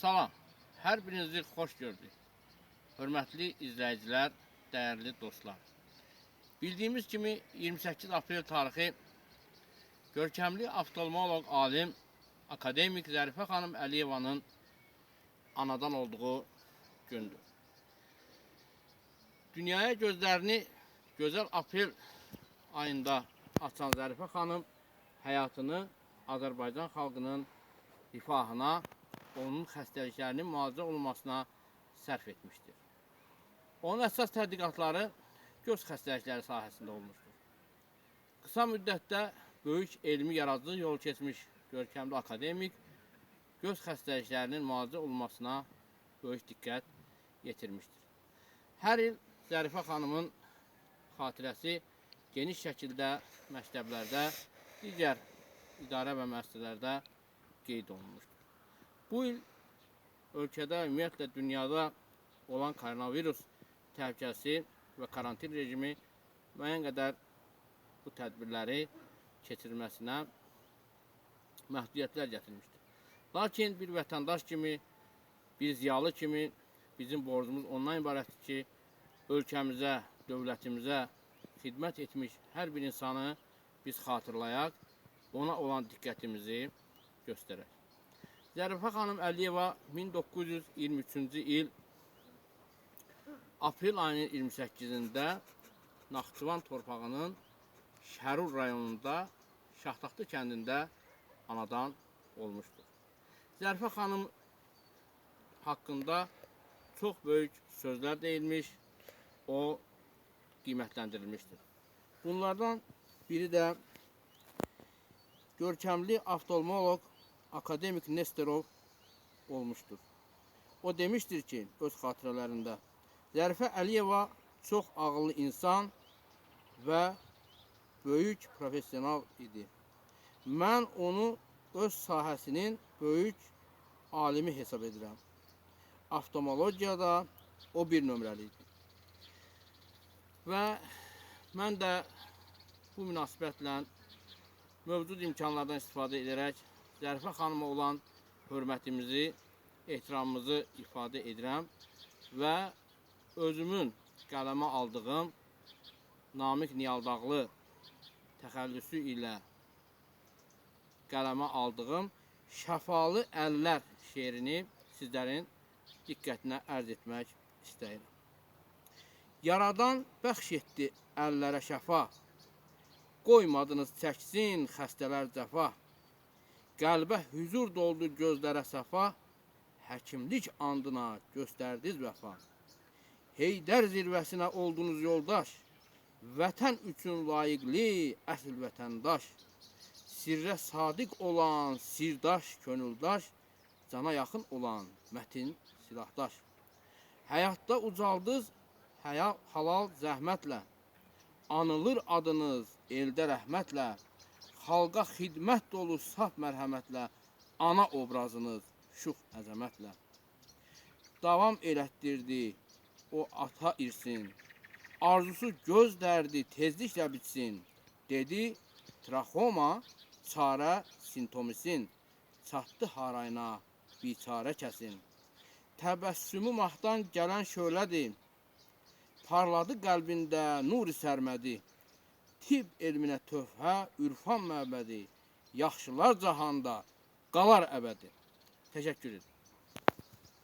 Salam. Hər birinizi xoş gördük. Hörmətli izləyicilər, dəyərli dostlar. Bildiyimiz kimi 28 aprel tarixi görkəmli oftalmoloq alim akademik Zərifə xanım Əliyevanın anadan olduğu gündür. Dünyaya gözlərini gözəl aprel ayında açan Zərifə xanım həyatını Azərbaycan xalqının rifahına, onun xəstəliklərinin müalicə olunmasına sərf etmişdir. Onun əsas tədqiqatları göz xəstəlikləri sahəsində olmuşdur. Qısa müddətdə böyük elmi yaradıcı yol keçmiş görkəmli akademik göz xəstəliklərinin müalicə olunmasına böyük diqqət yetirmişdir. Hər il Zərifə xanımın xatirəsi geniş şəkildə məktəblərdə, digər idarə və müəssisələrdə qeyd olunmuşdur. Bu il ölkədə ümumiyyətlə dünyada olan koronavirus təhlükəsi və karantin rejimi müəyyən qədər bu tədbirləri keçirilməsinə məhdudiyyətlər gətirmişdir. Lakin bir vətəndaş kimi, bir ziyalı kimi bizim borcumuz ondan ibarətdir ki, ölkəmizə, dövlətimizə xidmət etmiş hər bir insanı biz xatırlayaq, ona olan diqqətimizi göstərək. Zərifə xanım Əliyeva 1923-cü il aprel ayının 28-də Naxçıvan torpağının Şərur rayonunda Şahtaxtı kəndində anadan olmuşdur. Zərifə xanım haqqında çox böyük sözlər deyilmiş, o qiymətləndirilmişdir. Bunlardan biri də görkəmli oftalmoloq akademik Nesterov olmuştur. O demiştir ki, öz xatirələrində Zərifə Əliyeva çox ağıllı insan və böyük professional idi. Mən onu öz sahəsinin böyük alimi hesab edirəm. Oftalmologiyada o bir nömrəli idi. Və mən də bu münasibətlə mövcud imkanlardan istifadə edərək Zərifə xanıma olan hörmətimizi, ehtiramımızı ifadə edirəm və özümün qələmə aldığım Namiq Niyaldağlı təxəllüsü ilə qələmə aldığım Şəfalı Əllər şeirini sizlərin diqqətinə ərz etmək istəyirəm. Yaradan bəxş etdi əllərə şəfa, qoymadınız çəksin xəstələr cəfa. Qəlbə hüzur doldu gözlərə səfa, həkimlik andına göstərdiniz vəfa. Heydər zirvəsinə oldunuz yoldaş, vətən üçün layiqli əsl vətəndaş. Sirrə sadiq olan sirdaş könüldaş, cana yaxın olan mətin silahdaş. Həyatda ucaldız həya halal zəhmətlə. Anılır adınız eldə rəhmətlə. Xalqa xidmət dolu saf mərhəmətlə. Ana obrazınız şux əzəmətlə. Davam elətdirdi o ata irsin. Arzusu göz dərdi tezliklə bitsin. Dedi traxoma çarə sintomisin. Çatdı harayına biçarə kəsin. Təbəssümü mahdan gələn şölədir. Parladı qəlbində nuri sərmədi. Tibb elminə töhfə, ürfan məbədi. Yaxşılar cahanda qalar əbədi. Təşəkkür edirəm.